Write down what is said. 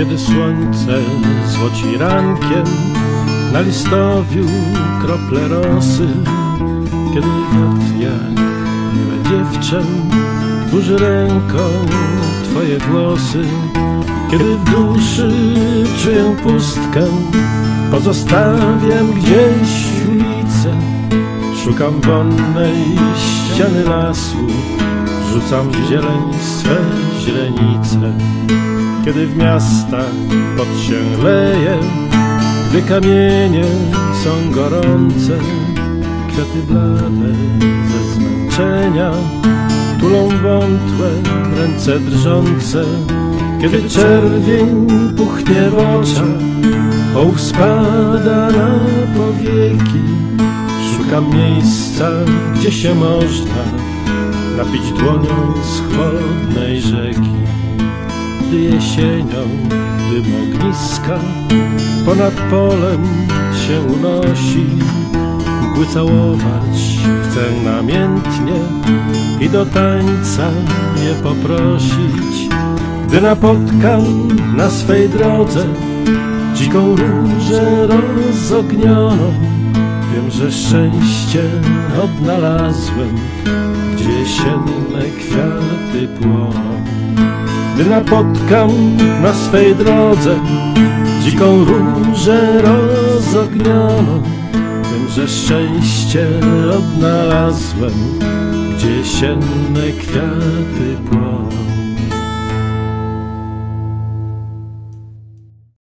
Kiedy słońce złoci rankiem Na listowiu krople rosy Kiedy wiatr jak miłe dziewczę Burzy ręką twoje włosy Kiedy w duszy czuję pustkę Pozostawiam gdzieś ulicę Szukam wonnej ściany lasu Rzucam w zieleń swe źrenice Kiedy w miastach pot się leje Gdy kamienie są gorące Kwiaty blade ze zmęczenia Tulą wątłe ręce drżące. Kiedy czerwień puchnie w oczach Połów spada na powieki. Szukam miejsca, gdzie się można Napić dłonią z chłodnej rzeki Gdy jesienią dym ogniska Ponad polem się unosi Mgły całować chcę namiętnie I do tańca je poprosić Gdy napotkam na swej drodze Dziką różę rozognioną. Wiem, że szczęście odnalazłem Gdzie jesienne kwiaty płoną Gdy napotkam na swej drodze Dziką różę rozognioną Wiem, że szczęście odnalazłem Gdzie jesienne kwiaty płoną